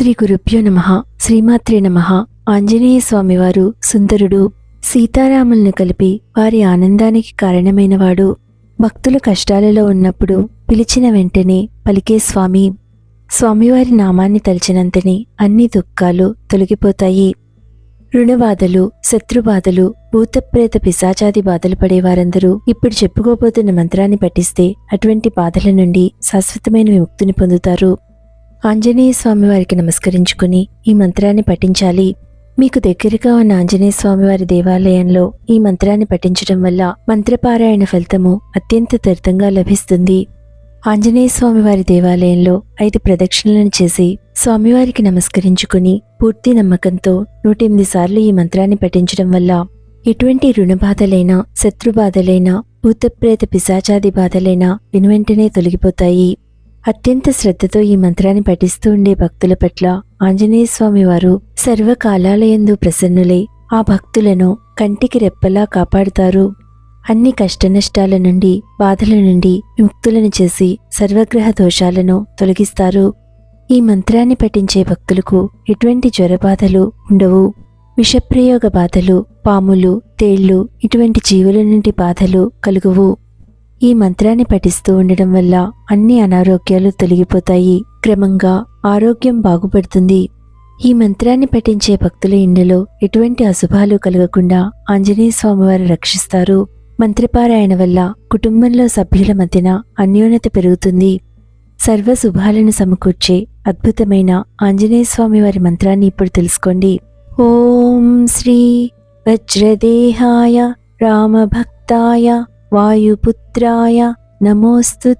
శ్రీ గురుభ్యో నమ. శ్రీమాత్రే నమ. ఆంజనేయ స్వామివారు సుందరుడు సీతారాములను కలిపి వారి ఆనందానికి కారణమైనవాడు. భక్తులు కష్టాలలో ఉన్నప్పుడు పిలిచిన వెంటనే పలికే స్వామి. స్వామివారి నామాన్ని తలిచినంతనే అన్ని దుఃఖాలు తొలగిపోతాయి. రుణబాధలు శత్రుబాధలు భూతప్రేత పిశాచాది బాధలు పడే వారందరూ ఇప్పుడు చెప్పుకోబోతున్న మంత్రాన్ని పఠిస్తే అటువంటి బాధల నుండి శాశ్వతమైన విముక్తిని పొందుతారు. ఆంజనేయ స్వామి వారికి నమస్కరించుకుని ఈ మంత్రాన్ని పఠించాలి. మీకు దగ్గరగా ఉన్న ఆంజనేయ స్వామివారి దేవాలయంలో ఈ మంత్రాన్ని పఠించడం వల్ల మంత్రపారాయణ ఫలితము అత్యంత త్వరితంగా లభిస్తుంది. ఆంజనేయ స్వామివారి దేవాలయంలో ఐదు ప్రదక్షిణలను చేసి స్వామివారికి నమస్కరించుకుని పూర్తి నమ్మకంతో నూటెనిమిది సార్లు ఈ మంత్రాన్ని పఠించడం వల్ల ఎటువంటి రుణబాధలైనా శత్రుబాధలైనా భూతప్రేత పిశాచాది బాధలైనా వెనువెంటనే తొలగిపోతాయి. అత్యంత శ్రద్ధతో ఈ మంత్రాన్ని పఠిస్తూ ఉండే భక్తుల పట్ల ఆంజనేయ స్వామి వారు సర్వకాలాలయందు ప్రసన్నులై ఆ భక్తులను కంటికి రెప్పలా కాపాడుతారు. అన్ని కష్టనష్టాల నుండి బాధల నుండి విముక్తులను చేసి సర్వగ్రహ దోషాలను తొలగిస్తారు. ఈ మంత్రాన్ని పఠించే భక్తులకు ఎటువంటి జ్వరబాధలు ఉండవు. విషప్రయోగ బాధలు పాములు తేళ్ళు ఇటువంటి జీవుల నుండి బాధలు కలుగువు. ఈ మంత్రాన్ని పఠిస్తూ ఉండడం వల్ల అన్ని అనారోగ్యాలు తొలగిపోతాయి. క్రమంగా ఆరోగ్యం బాగుపడుతుంది. ఈ మంత్రాన్ని పఠించే భక్తుల ఇండ్లలో ఎటువంటి అశుభాలు కలగకుండా ఆంజనేయ స్వామివారు రక్షిస్తారు. మంత్రపారాయణ వల్ల కుటుంబంలో సభ్యుల మధ్యన అన్యోన్యత పెరుగుతుంది. సర్వ శుభాలను సమకూర్చే అద్భుతమైన ఆంజనేయ స్వామి వారి మంత్రాన్ని ఇప్పుడు తెలుసుకోండి. ఓం శ్రీ వజ్రదేహాయ రామభక్తాయ వాయుపుత్రాయ నమోస్తు